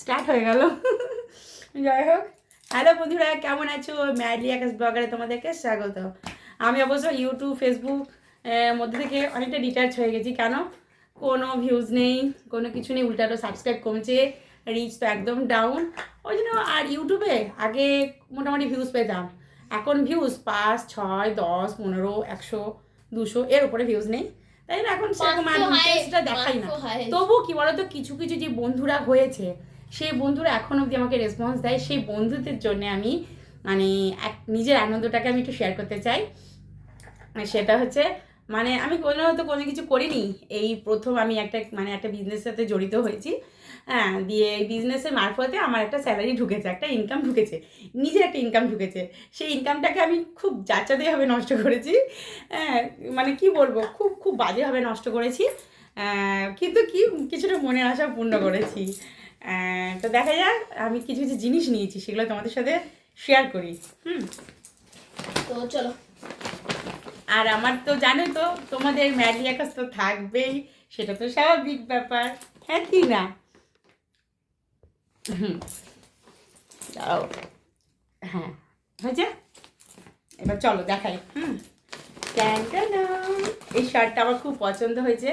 Start হয়ে গেল। যাই হোক। হ্যালো বন্ধুরা কেমন আছো? ম্যাডলি আকাশ ব্লগারে তোমাদেরকে স্বাগত। আমি অবশ্য ইউটিউব ফেসবুক এর মধ্যে থেকে অনেকটা ডিটাচ হয়ে গেছি। কেন? কোনো ভিউজ নেই কোনো কিছু নেই উল্টাটো সাবস্ক্রাইব কমছে রিচ তো একদম ডাউন ওই জন্য আর ইউটিউবে আগে মোটামুটি ভিউজ পেতাম। এখন ভিউজ পাঁচ ছয় দশ পনেরো একশো দুশো এর উপরে ভিউজ নেই। তাই না? এখন সেরকম আর দেখাই না। তবু কি বলতো কিছু কিছু যে বন্ধুরা হয়েছে সেই বন্ধুরা এখন অবধি আমাকে রেসপন্স দেয়, সেই বন্ধুদের জন্য আমি মানে এক, নিজের আনন্দটাকে আমি একটু শেয়ার করতে চাই। সেটা হচ্ছে মানে আমি কোনো হয়তো কোনো কিছু করিনি। এই প্রথম আমি একটা মানে একটা বিজনেসের সাথে জড়িত হয়েছি। হ্যাঁ দিয়ে এই বিজনেসের মারফতে আমার একটা স্যালারি ঢুকেছে, একটা ইনকাম ঢুকেছে, নিজের একটা ইনকাম ঢুকেছে। সেই ইনকামটাকে আমি খুব যাচাতেভাবে নষ্ট করেছি। হ্যাঁ মানে কি বলব, খুব খুব বাজেভাবে নষ্ট করেছি। কিন্তু কি, কিছুটা মনের আশা পূর্ণ করেছি। তো দেখা যাক আমি কিছু কিছু জিনিস নিয়েছি সেগুলো তোমাদের সাথে শেয়ার করি। হুম। তো চলো। আর আমার তো জানো তো তোমাদের ম্যাডি আকাশ তো থাকবেই সেটা তো স্বাভাবিক ব্যাপার। হ্যাঁ কি না? হুম। হ্যাঁ হয়েছে? এবার চলো দেখাই। হুম। এই শার্টটা আমার খুব পছন্দ হয়েছে।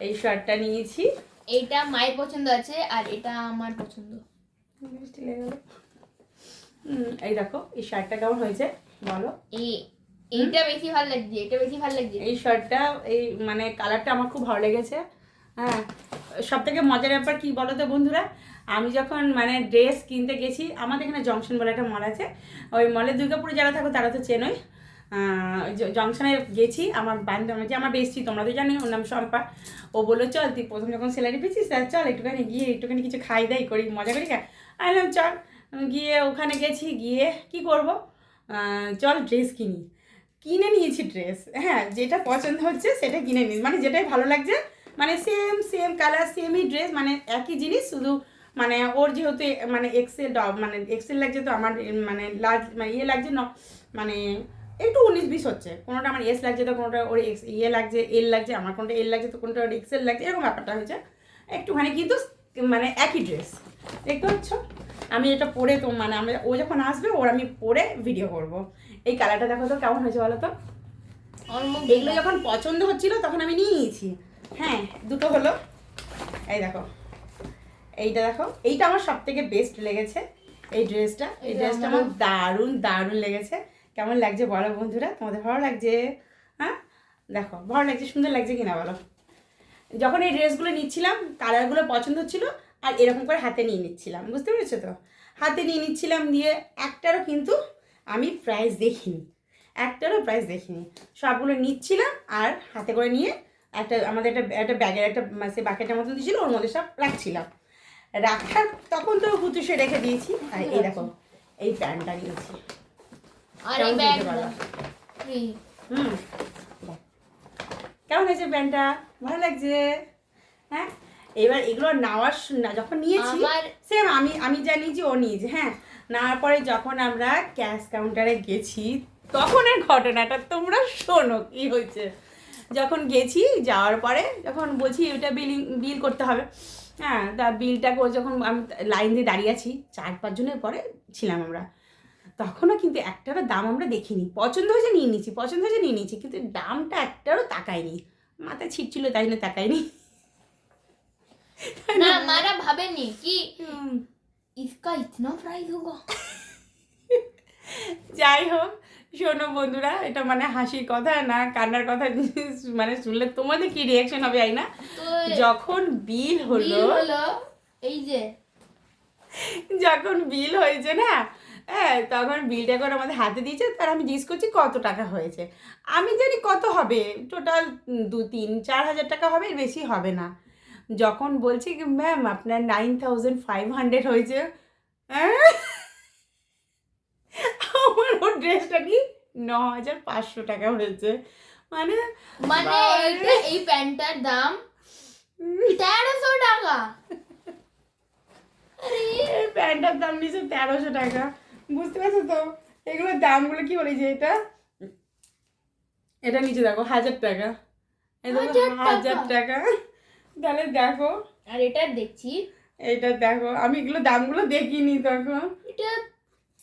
এই শার্টটা নিয়েছি। এইটা মায়ের পছন্দ আছে আর এটা আমার পছন্দ। এই দেখো এই শার্টটা কেমন হয়েছে? বলো। এই এইটা বেশি ভালো লাগছে এটা বেশি ভালো লাগছে। এই শার্টটা এই মানে কালারটা আমার খুব ভালো লেগেছে। হ্যাঁ সব থেকে মজার ব্যাপার কী বলো তো বন্ধুরা? আমি যখন মানে ড্রেস কিনতে গেছি আমাদের এখানে জংশন বলে একটা মল আছে। ওই মলে দুর্গাপুরে যারা থাকো তারা তো চেনোই। জংশনে গেছি, আমার বান্ধব যে আমার বেশি, তোমরা তো জানোই, ওর নাম শম্পা। ও বলল, চল, তুই প্রথম যখন স্যালারি পেয়েছিস তা চল একটুখানি গিয়ে, একটুখানি কিছু খাই দাই, করি, মজা করি খা আমি বললাম, চল। গিয়ে ওখানে গেছি, গিয়ে কি করব? চল ড্রেস কিনি। কিনে নিয়েছি ড্রেস। হ্যাঁ যেটা পছন্দ হচ্ছে সেটা কিনে নিই মানে যেটাই ভালো লাগছে মানে সেম সেম কালার সেমই ড্রেস মানে একই জিনিস, শুধু মানে ওর যেহেতু মানে এক্সেল মানে এক্সেল লাগছে তো, আমার মানে লার্জ মানে ইয়ে লাগছে ন মানে একটু উনিশ বিশ হচ্ছে। কোনোটা আমার এস লাগছে তো কোনোটা ওর এক্স ইয়ে লাগছে এল লাগছে আমার কোনোটা এল লাগছে তো কোনোটা ওর এক্সেল লাগছে এরকম ব্যাপারটা হয়েছে। একটুখানি কিন্তু মানে একই ড্রেস দেখতে পাচ্ছ? আমি এটা পরে তো মানে আমি ও যখন আসবে ওর আমি পরে ভিডিও করব। এই কালারটা দেখো তো কেমন হয়েছে বলো তো? এগুলো যখন পছন্দ হচ্ছিল তখন আমি নিয়ে নিয়েছি। হ্যাঁ দুটো হলো। এই দেখো। এইটা দেখো। এইটা আমার সব থেকে বেস্ট লেগেছে এই ড্রেসটা এই ড্রেসটা আমার দারুণ দারুণ লেগেছে। কেমন লাগছে বলো বন্ধুরা? তোমাদের ভালো লাগছে? হ্যাঁ? দেখো, ভালো লাগছে, সুন্দর লাগছে কিনা বলো? যখন এই ড্রেসগুলো নিচ্ছিলাম, কালারগুলো পছন্দ হচ্ছিল আর এরকম করে হাতে নিয়ে নিচ্ছিলাম, বুঝতে পেরেছ তো? হাতে নিয়ে নিচ্ছিলাম দিয়ে একটারও কিন্তু আমি প্রাইস দেখিনি, একটারও প্রাইস দেখিনি। সবগুলো নিচ্ছিলাম আর হাতে করে নিয়ে একটা, আমাদের একটা একটা ব্যাগের একটা মানে সে বাকেটের মতন দিয়েছিল, ওর মধ্যে সব রাখছিলাম। রাখার, তখন তো হুতুসে রেখে দিয়েছি, আর এই দেখো, এই প্যান্টটা নিয়েছি। হুম। কেমন হয়েছে প্যান্টটা ভালো লাগছে? হ্যাঁ? এবার এগুলো নেওয়ার না যখন নিয়েছি সেম আমি আমি জানি যে ও নিয়েছে হ্যাঁ? নেওয়ার পরে যখন আমরা ক্যাশ কাউন্টারে গেছি তখনের ঘটনাটা তোমরা শোনো কি হয়েছে। যখন গেছি যাওয়ার পরে যখন বলছি এটা বিলিং বিল করতে হবে। হ্যাঁ তা বিলটাকে ও যখন আমি লাইন দিয়ে দাঁড়িয়ে আছি চার পাঁচজনের পরে ছিলাম আমরা। তখনও কিন্তু একটারও দাম আমরা দেখিনি। পছন্দ হয়েছে নিয়ে নিয়েছি পছন্দ হয়েছে নিয়ে নিয়েছি কিন্তু দামটা একটারও তাকায়নি। মাথা ছিটছিল তাই না তাকায়নি মারা ভাবেনি কি? ইসকা ইতনা প্রাইস যাই হোক শোনো বন্ধুরা এটা মানে হাসির কথা না কান্নার কথা মানে শুনলে তোমাদের কি রিয়াকশন হবে আই না যখন বিল হলো এই যে। যখন বিল হয়েছে না হ্যাঁ তখন বিলটা করে আমাদের হাতে দিয়েছে তার আমি জিজ্ঞেস করছি কত টাকা হয়েছে। আমি জানি কত হবে টোটাল দু তিন চার হাজার টাকা হবে এর বেশি হবে না। যখন বলছি কি ম্যাম আপনার নাইন থাউজেন্ড ফাইভ হান্ড্রেড হয়েছে। হ্যাঁ? আমার ওর ড্রেসটা কি ন হাজার পাঁচশো টাকা হয়েছে। মানে মানে এই প্যান্টটার দাম তেরোশো টাকা। প্যান্টটার দাম নিয়েছে তেরোশো টাকা। বুঝতে পারছ তো? এগুলোর দামগুলো কি বলে যে এটা? এটা নিচে দেখো হাজার টাকা। হাজার টাকা? তাহলে দেখো। আর এটা দেখছি। এটা দেখো আমি এগুলো দামগুলো দেখিনি তখন। এটা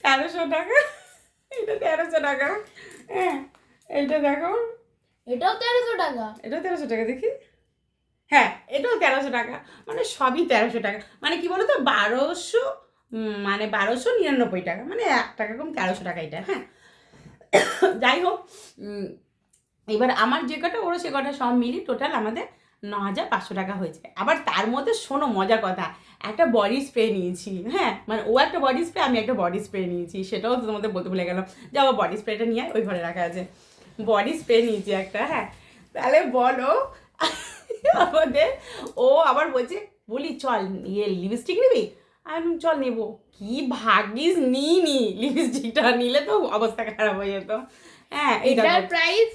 তেরোশো টাকা। এটা তেরোশো টাকা। হ্যাঁ। এটা দেখো। এটাও তেরোশো টাকা। এটাও তেরোশো টাকা দেখি। হ্যাঁ এটাও তেরোশো টাকা। মানে সবই তেরোশো টাকা। মানে কি বলতো? বারোশো উম, মানে বারোশো নিরানব্বই টাকা মানে এক টাকা কম তেরোশো টাকা এটা হ্যাঁ। যাই হোক এবার আমার যে কটা ওরও সে কটা সব মিলি টোটাল আমাদের ন হাজার পাঁচশো টাকা হয়েছে। আবার তার মধ্যে শোনো মজার কথা, একটা বডি স্প্রে নিয়েছি হ্যাঁ মানে ও একটা বডি স্প্রে আমি একটা বডি স্প্রে নিয়েছি, সেটাও তো তোমাদের বলতে ভুলে গেলাম। যে আবার বডি স্প্রেটা নিয়ে ওই ঘরে রাখা আছে। বডি স্প্রে নিয়েছি একটা হ্যাঁ। তাহলে বলো, আমাদের, ও আবার বলছে, বলি চল ইয়ে লিপস্টিক নিবি? আমি বললাম, চল নেব। কি ভাগ্যিস নিই নি লিপস্টিকটা নিলে তো অবস্থা খারাপ হয়ে যেত। হ্যাঁ এটার প্রাইস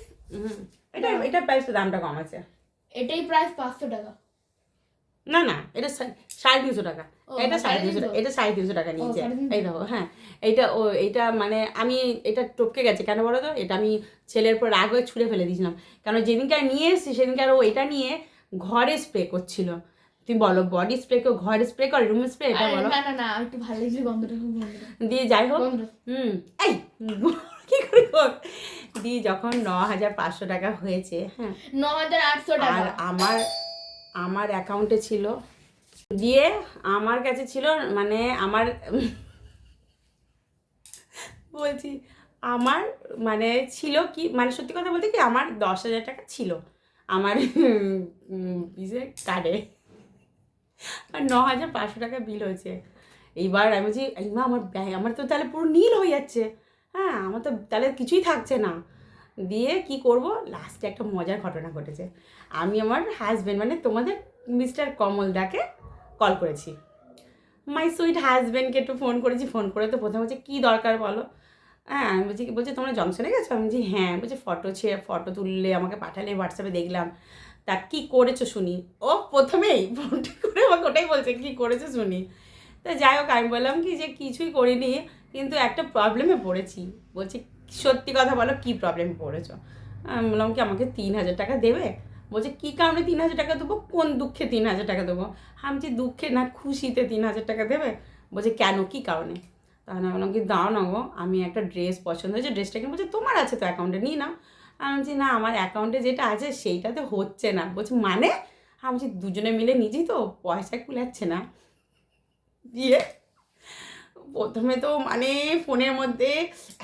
এটা এটা প্রাইসটা দামটা কম আছে। এটাই প্রাইস পাঁচশো টাকা। না না এটা সাড়ে তিনশো টাকা। এটা সাড়ে তিনশো তিনশো? এটা সাড়ে তিনশো টাকা নিয়েছে। এই দেখো হ্যাঁ এইটা ও এইটা মানে আমি এটা টপকে গেছে। কেন বলো তো? এটা আমি ছেলের পর রাগ হয়ে ছুঁড়ে ফেলে দিয়েছিলাম। কারণ যেদিনকে আর নিয়ে এসেছি সেদিনকে আর ও এটা নিয়ে ঘরে স্প্রে করছিল। তুমি বলো বডি স্প্রে কেউ ঘরে স্প্রে করে রুম স্প্রে এটা বলো? না না না একটু ভালো লাগছে গন্ধটা খুব দিয়ে যাই হোক। হুম এই কি করে হোক। দিয়ে যখন ন হাজার পাঁচশো টাকা হয়েছে হ্যাঁ। ন হাজার আটশো আর টাকা আমার আমার অ্যাকাউন্টে ছিল দিয়ে আমার কাছে ছিল মানে আমার বলছি আমার মানে ছিল কি মানে সত্যি কথা বলতে কি আমার দশ হাজার টাকা ছিল। আমার কার্ডে আর ন হাজার পাঁচশো টাকা বিল হয়েছে। এইবার আমি বলছি, এই মা, আমার ব্যয় আমার তো তাহলে পুরো নীল হয়ে যাচ্ছে। হ্যাঁ আমার তো তাহলে কিছুই থাকছে না। দিয়ে কি করব? লাস্টে একটা মজার ঘটনা ঘটেছে। আমি আমার হাজব্যান্ড মানে তোমাদের মিস্টার কমলদাকে কল করেছি। মাই সুইট হাজব্যান্ডকে একটু ফোন করেছি ফোন করে তো প্রথমে বলছে, কী দরকার বলো? হ্যাঁ আমি বলছি বলছে, তোমরা জংশনে গেছো? আমি বলছি হ্যাঁ। বলছে, ফটো ছে, ফটো তুললে, আমাকে পাঠালে হোয়াটসঅ্যাপে দেখলাম। তা কী করেছ শুনি? ও প্রথমেই ফোনটা করে আমাকে ওটাই বলছে, কী করেছ শুনি? তো যাই হোক, আমি বললাম কি যে কিছুই করিনি, কিন্তু একটা প্রবলেমে পড়েছি। বলছি, সত্যি কথা বলো, কী প্রবলেমে পড়েছো? আমি বললাম কি, আমাকে তিন হাজার টাকা দেবে? বলছে, কী কারণে তিন হাজার টাকা দেবো? কোন দুঃখে তিন হাজার টাকা দেবো? আমি বলছি, দুঃখে না, খুশিতে তিন হাজার টাকা দেবে? বলছে, কেন, কী কারণে? তখন আমি বললাম কি, দাও না গো, আমি একটা ড্রেস পছন্দ হয়েছে ড্রেসটা কিনে বলছে, তোমার আছে তো অ্যাকাউন্টে নিই না আমি বলছি, না, আমার অ্যাকাউন্টে যেটা আছে সেইটাতে হচ্ছে না। বলছি মানে? আমি বলছি, দুজনে মিলে নিজেই তো, পয়সা কুলাচ্ছে না। দিয়ে প্রথমে তো মানে ফোনের মধ্যে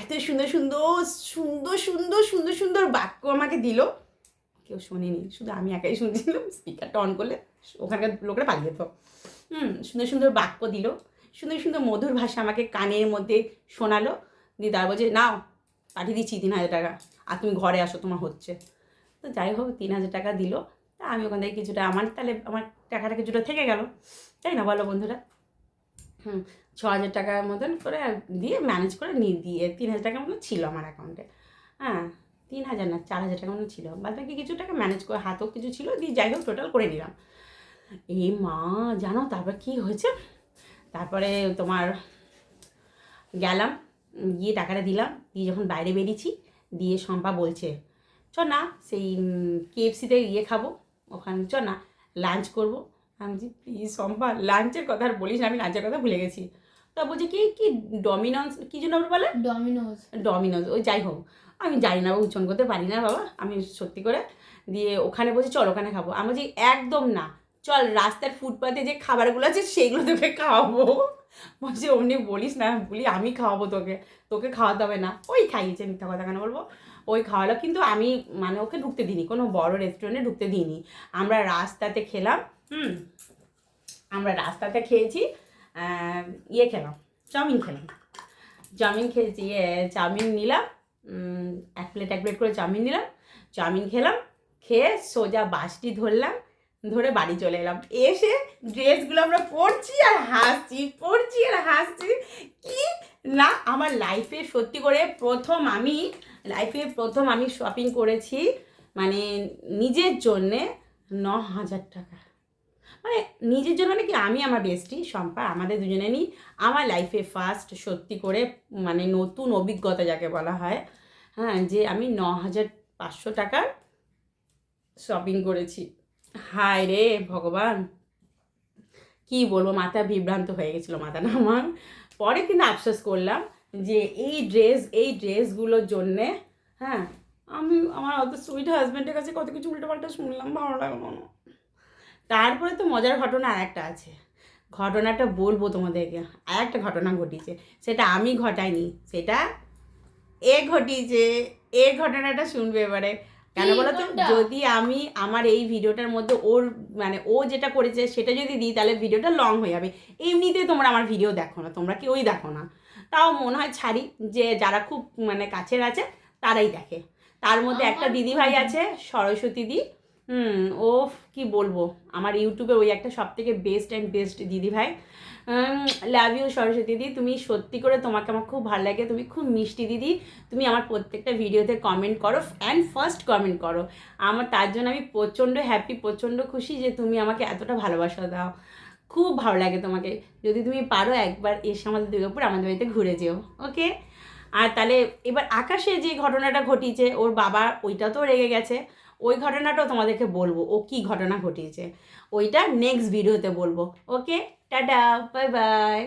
এত সুন্দর সুন্দর সুন্দর সুন্দর সুন্দর সুন্দর বাক্য আমাকে দিল। কেউ শোনেনি, শুধু আমি একাই শুনছিলাম স্পিকারটা অন করলে ওখানকার লোকরা পালিয়ে যেত। হুম, সুন্দর সুন্দর বাক্য দিল। সুন্দর সুন্দর মধুর ভাষা আমাকে কানের মধ্যে শোনালো। দিয়ে তার বলছে, নাও, পাঠিয়ে দিচ্ছি তিন হাজার টাকা। আর তুমি ঘরে আসো, তোমার হচ্ছে। তো যাই হোক, তিন হাজার টাকা দিল। তা আমি ওখান থেকে কিছুটা আমার তাহলে আমার টাকাটা কিছুটা থেকে গেল। তাই না বলো বন্ধুরা? হুম, ছ হাজার টাকার মতন করে দিয়ে ম্যানেজ করে নিয়ে, দিয়ে তিন হাজার টাকার মতন ছিল আমার অ্যাকাউন্টে হ্যাঁ তিন হাজার না, চার হাজার টাকার মতন ছিল। বাদ বাকি কিছু টাকা ম্যানেজ করে, হাতও কিছু ছিল, দিয়ে যাই হোক টোটাল করে নিলাম। এই মা, জানো তারপর কি হয়েছে? তারপরে তোমার গেলাম, গিয়ে টাকাটা দিলাম, দিয়ে যখন বাইরে বেরিয়েছি দিয়ে শম্পা বলছে চ না সেই কেএফসিতে ইয়ে খাব ওখানে চ না লাঞ্চ করব। আমি বলছি প্লিজ শম্পা লাঞ্চের কথা আর বলিস না আমি লাঞ্চের কথা ভুলে গেছি। তা বলছে কি কি ডমিনস কী জন্য বলে? ডমিনোজ ডমিনোজ ওই যাই হোক আমি জানি না উচ্চারণ করতে পারি না বাবা আমি সত্যি করে দিয়ে ওখানে বলছি চল ওখানে খাব। আমি বলছি একদম না চল রাস্তার ফুটপাতে যে খাবারগুলো আছে সেইগুলো তোকে খাওয়াবো। বলছি, অমনি বলিস না, বলি আমি খাওয়াবো তোকে। তোকে খাওয়াতে হবে না। ওই খাইয়েছে মিথ্যা কথা কেন বলব? ওই খাওয়ালো, কিন্তু আমি মানে ওকে ঢুকতে দিইনি, কোনো বড় রেস্টুরেন্টে ঢুকতে দিইনি। আমরা রাস্তাতে খেলাম, হুম, আমরা রাস্তাতে খেয়েছি ইয়ে খেলাম, চাউমিন খেলাম। চাউমিন খেয়েছি ইয়ে চাউমিন নিলাম এক প্লেট এক প্লেট করে চাউমিন নিলাম, চাউমিন খেলাম, খেয়ে সোজা বাসটি ধরলাম ধরে বাড়ি চলে এলাম। এসে ড্রেসগুলো আমরা পরছি আর হাসছি, পরছি আর হাসছি। কি? না, আমার লাইফে সত্যি করে প্রথম আমি লাইফে প্রথম আমি শপিং করেছি মানে নিজের জন্যে ন হাজার টাকা। মানে নিজের জন্য মানে কি? আমি আমার বেস্টি শম্পা, আমাদের দুজনে নিই আমার লাইফে ফার্স্ট সত্যি করে মানে নতুন অভিজ্ঞতা যাকে বলা হয় হ্যাঁ যে আমি ন হাজার পাঁচশো টাকার শপিং করেছি। হায় রে ভগবান। কি বলব, মাথা বিভ্রান্ত হয়ে গেছিল মাথাটা আমার। পরে কিন্তু আফসোস করলাম যে এই ড্রেস এই ড্রেসগুলোর জন্যে হ্যাঁ আমি আমার অত সুইট হাজব্যান্ডের কাছে কত কিছু উল্টোপাল্টা শুনলাম, ভালো লাগল না। তারপরে তো মজার ঘটনা আর একটা আছে। ঘটনাটা বলব তোমাদেরকে আর একটা ঘটনা ঘটিয়েছে সেটা আমি ঘটাইনি, সেটা এ ঘটিয়েছে এ ঘটনাটা শুনবে এবারে। কেন বলতো? বলো তো যদি আমি আমার এই ভিডিওটার মধ্যে ওর মানে ও যেটা করেছে সেটা যদি দিই তাহলে ভিডিওটা লং হয়ে যাবে। এমনিতে তোমরা আমার ভিডিও দেখো না তোমরা কেউই দেখো না। তাও মনে হয় ছাড়ি যে যারা খুব মানে কাছের আছে তারাই দেখে। তার মধ্যে একটা দিদি ভাই আছে সরস্বতী দি। হুম ও কি বলব? আমার ইউটিউবে ওই একটা সব থেকে বেস্ট অ্যান্ড বেস্ট দিদি ভাই। লাভ ইউ সরস্বতী দিদি, তুমি সত্যি করে তোমাকে আমার খুব ভালো লাগে, তুমি খুব মিষ্টি দিদি। তুমি আমার প্রত্যেকটা ভিডিওতে কমেন্ট করো অ্যান্ড ফার্স্ট কমেন্ট করো। আমার তার জন্য আমি প্রচণ্ড হ্যাপি প্রচণ্ড খুশি যে তুমি আমাকে এতটা ভালোবাসা দাও। খুব ভালো লাগে তোমাকে। যদি তুমি পারো একবার এসে আমাদের দুর্গাপুর, আমাদের বাড়িতে ঘুরে যেও ওকে আর তাহলে এবার আকাশে যে ঘটনাটা ঘটিয়েছে, ওর বাবা ওইটা তো রেগে গেছে। ওই ঘটনাটাও তোমাদেরকে বলব, ও কি ঘটনা ঘটিয়েছে। ওইটা নেক্সট ভিডিওতে বলব। ওকে টাটা বাই বাই